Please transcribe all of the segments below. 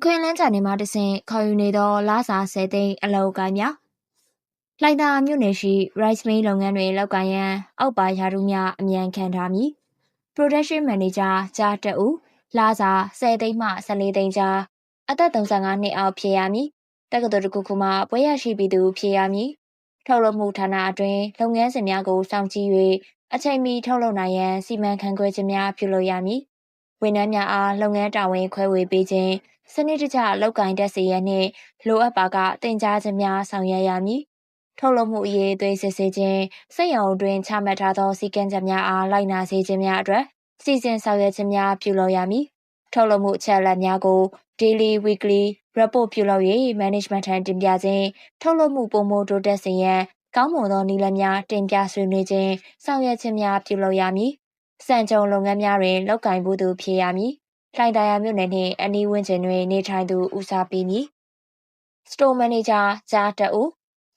အခွင့်အလန်းချန်နေမှတဆင့်ခေါ်ယူနေသောလာစာဆယ်သိန်းအလောက်ကိုင်းများလှိုင်သာမြို့နယ်ရှိ rice mill လုပ်ငန်းတွင်လောက်ကိုင်းရန်အောက်ပါယာရုများအမြန်ခံထားမည် production manager ကြားတအူလာစာ10သိန်းမှ14သိန်းကြားအသက်35နှစ်အောက်ဖြစ်ရမည်တက္ကသိုလ်တစ်ခုခုမှပွဲရရှိပြီးသူဖြစ်ရမည်ထုတ်လုပ်မှုဌာနအတွင်းလုပ်ငန်းစဉ်များကိုစောင့်ကြည့်၍အချိန်မီထုတ်လုပ်နိုင်ရန်စီမံခန့်ခွဲခြင်းများပြုလုပ်ရမည် ဝန်ထမ်းများအားလုပ်ငန်းတာဝန်ခွဲဝေပေးခြင်းစနစ်တကျလောက်ကင်တက်စေရန်နှင့်လိုအပ်ပါကတင် जा ခြင်းများဆောင်ရွက်ရမည်ထုတ်လုပ်မှုအရေးအသွေးစစ်ဆေးခြင်းစိတ်ရုံအတွင်းချမှတ်ထားသောစည်းကမ်းချက်များအားလိုက်နာစေခြင်းများအတွက်စီစဉ်ဆောင်ရွက်ခြင်းများပြုလုပ်ရမည်ထုတ်လုပ်မှုအချက်အလက်များကို daily weekly report ပြုလုပ်၍ management ထံတင်ပြခြင်းထုတ်လုပ်မှုပုံမိုတိုးတက်စေရန်ကောင်းမွန်သောနည်းလမ်းများတင်ပြဆွေးနွေးခြင်းဆောင်ရွက်ခြင်းများပြုလုပ်ရမည် စံကြုံလုပ်ငန်းများတွင်လောက်ကင်မှုသူဖြစ်ရမည်လှိုင်သာယာမြို့နယ်နှင့်အနီးဝန်းကျင်တွင် နေထိုင်သူဦးစားပေးမည်စတိုမန်နေဂျာကြားတအူ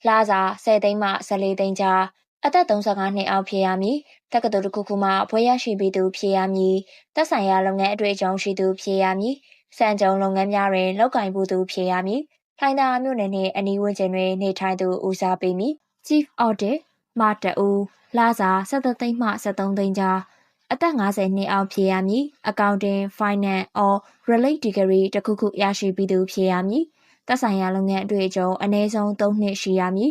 လာစာ10သိန်းမှ14သိန်းကြားအသက်35နှစ်အောက်ဖြစ်ရမည်တက္ကသိုလ်တစ်ခုခုမှဘွဲရရှိပြီးသူဖြစ်ရမည်သက်ဆိုင်ရာလုပ်ငန်းအတွေ့အကြုံရှိသူဖြစ်ရမည်စံကြုံလုပ်ငန်းများတွင်လောက်ကင်မှုသူဖြစ်ရမည်ထိုင်းသာမြို့နယ်နှင့်အနီးဝန်းကျင်တွင်နေထိုင်သူဦးစားပေးမည် Chief Audit မတအူလာစာ17သိန်းမှ73သိန်းကြား အသက်50နှစ်အောက်ဖြစ်ရမည် Accounting Finance or Relate Degree တစ်ခုခုရရှိပြီးသူဖြစ်ရမည်သက်ဆိုင်ရာလုပ်ငန်းအတွေ့အကြုံအနည်းဆုံး3နှစ်ရှိရမည်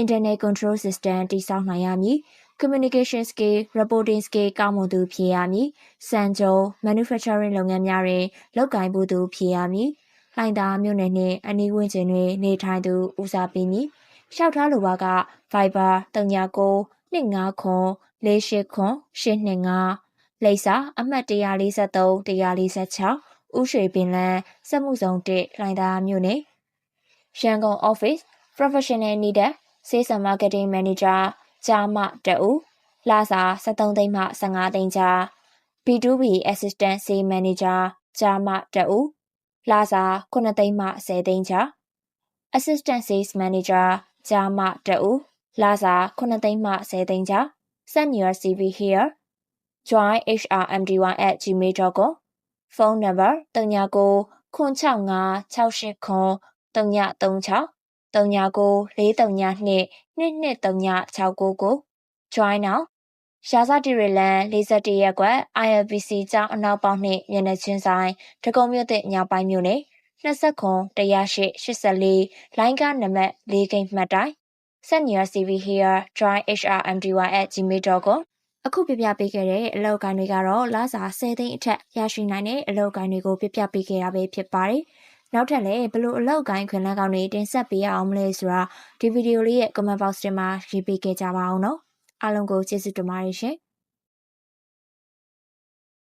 Internet Control System တည်ဆောက်နိုင်ရမည် Communication Skill Reporting Skill ကောင်းမွန်သူဖြစ်ရမည်စံကြုံ Manufacturing လုပ်ငန်းများတွင်လုပ်ကိုင်မှုသူဖြစ်ရမည်လှိုင်သာမြို့နယ်နှင့်အနီးဝန်းကျင်တွင်နေထိုင်သူဦးစားပေးမည်လျှောက်ထားလိုပါက Viber 39 25ခွန် 48ခွန်825လိပ်စာအမှတ်143 146ဦးရွှေပင်လန်းစက်မှုဆောင်1လှိုင်သာမြို့နယ်ရန်ကုန် Office Professional Needed Sales and Marketing Manager ဂျာမတအူလာစာ73သိန်းမှ15သိန်းကြား B2B Assistant Sales Manager ဂျာမတအူလာစာ9သိန်းမှ10သိန်းကြား Assistant Sales Manager ဂျာမတအူလာစာ9သိန်းမှ10သိန်းကြား send your CV here join hrmd1@gmail.com phone number 39 065 68ခွန်336 39 432 223969 join now ရာဇတိရလန်41ရက်ကွက် ILPC ကျောင်းအနောက်ပေါက်နှင့်မျက်နှာချင်းဆိုင်တကုံမြို့တဲ့ညောင်ပိုင်းမြို့နယ်20ခွန်108 84လိုင်းကားနံပါတ်၄ဂိတ်မှတ်တိုင် send your CV here join hrmd1@gmail.com အခုပြပြပေးခဲ့တဲ့အလောက်ကိုင်းတွေကတော့လစာ10သိန်းအထက်ရရှိနိုင်တဲ့အလောက်ကိုင်းတွေကိုပြပြပေးခဲ့တာပဲဖြစ်ပါတယ်။နောက်ထပ်လည်းဘလို့အလောက်ကိုင်းခွင်လန်းကောင်းတွေတင်ဆက်ပေးရအောင်မလဲဆိုတာဒီဗီဒီယိုလေးရဲ့ comment box ထဲမှာရေးပေးခဲ့ကြပါအောင်နော်။အားလုံးကိုကျေးဇူးတင်ပါတယ်ရှင်။